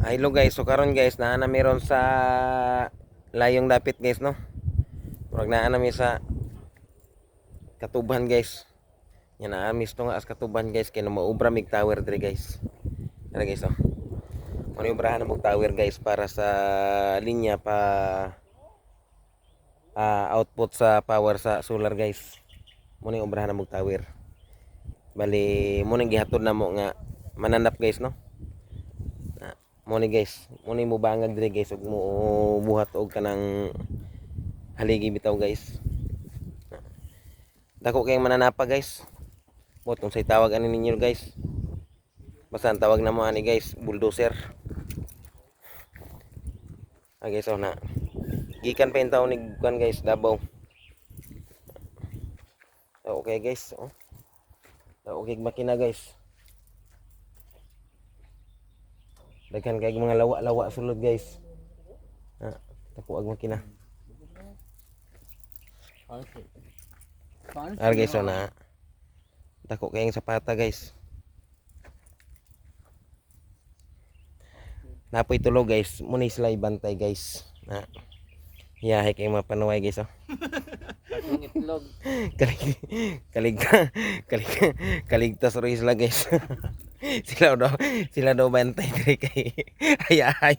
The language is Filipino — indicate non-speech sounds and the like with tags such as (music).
Hello guys, so karon guys, naa na meron sa layong dapit guys no. Murag naa na mi sa katuban guys. Yan na amis to nga as katuban guys kay maubra mig tower diri guys. Tara guys oh. Maniubrahan na mong tower guys para sa linya pa ah, output sa power sa solar guys. Yung ubrahan na mong tower. Bali, muna yung gihatod na mo nga mananap guys no. Muna guys, muna yung mubangag diri guys ug mo buhat og kanang haligi bitaw guys. Dako kayong mananapa guys. Botong say tawag ani ninyo guys. Basta tawag na mo ani guys, bulldozer. Ah guys, oh na. Gikan pa yung taon ni guys, Davao. Okay guys, oh. Okay makina guys. Daghan kay mga lawa-lawa sulod guys. Ah, tapo ag makina. Ar guys, na. Dako kayong sapata guys. Napoy tulo guys, muna sila ibantay guys. Na. Yahay kayong mga panuway guys, oh. Yung itlog. (laughs) kalig kalig kalig kaligtas ro sila guys (laughs) sila daw sila daw bantay kay ay ay